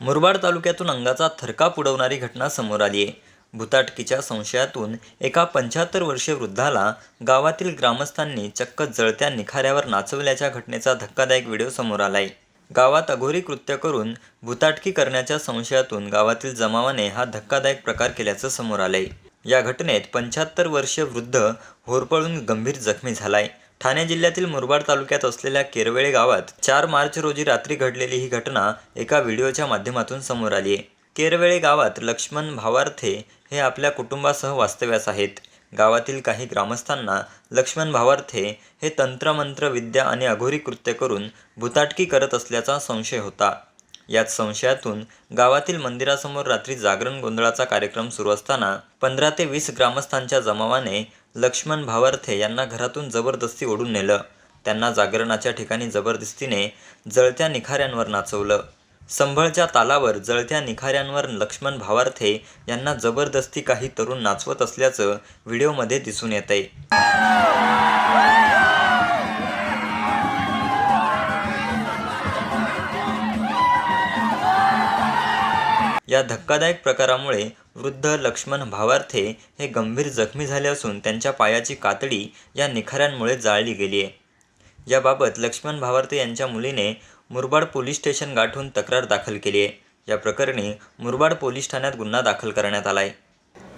मुरबाड तालुक्यातून अंगाचा थरकाप उडवणारी घटना समोर आली आहे. भुताटकीच्या संशयातून एका पंच्याहत्तर वर्षीय वृद्धाला गावातील ग्रामस्थांनी चक्क जळत्या निखाऱ्यावर नाचवल्याच्या घटनेचा धक्कादायक व्हिडिओ समोर आलाय. गावात अघोरी कृत्य करून भुताटकी करण्याच्या संशयातून गावातील जमावाने हा धक्कादायक प्रकार केल्याचं समोर आलंय. या घटनेत पंच्याहत्तर वर्षीय वृद्ध होरपळून गंभीर जखमी झालाय. ठाणे जिल्ह्यातील मुरबाड तालुक्यात असलेल्या केरवेळे गावात चार मार्च रोजी रात्री घडलेली ही घटना एका व्हिडिओच्या माध्यमातून समोर आली आहे. केरवेळे गावात लक्ष्मण भावार्थे हे आपल्या कुटुंबासह वास्तव्यास आहेत. गावातील काही ग्रामस्थांना लक्ष्मण भावार्थे हे तंत्रमंत्र विद्या आणि अघोरी कृत्य करून भुताटकी करत असल्याचा संशय होता. याच संशयातून गावातील मंदिरासमोर रात्री जागरण गोंधळाचा कार्यक्रम सुरू असताना पंधरा ते वीस ग्रामस्थांच्या जमावाने लक्ष्मण भावार्थे यांना घरातून जबरदस्ती ओढून नेलं. त्यांना जागरणाच्या ठिकाणी जबरदस्तीने जळत्या निखाऱ्यांवर नाचवलं. संभळच्या तालावर जळत्या निखाऱ्यांवर लक्ष्मण भावार्थे यांना जबरदस्ती काही तरुण नाचवत असल्याचं व्हिडिओमध्ये दिसून येतंय. या धक्कादायक प्रकारामुळे वृद्ध लक्ष्मण भावार्थे हे गंभीर जखमी झाले असून त्यांच्या पायाची कातडी या निखाऱ्यांमुळे जाळली गेली आहे. याबाबत लक्ष्मण भावार्थे यांच्या मुलीने मुरबाड पोलीस स्टेशन गाठून तक्रार दाखल केली आहे. या प्रकरणी मुरबाड पोलीस ठाण्यात गुन्हा दाखल करण्यात आला आहे.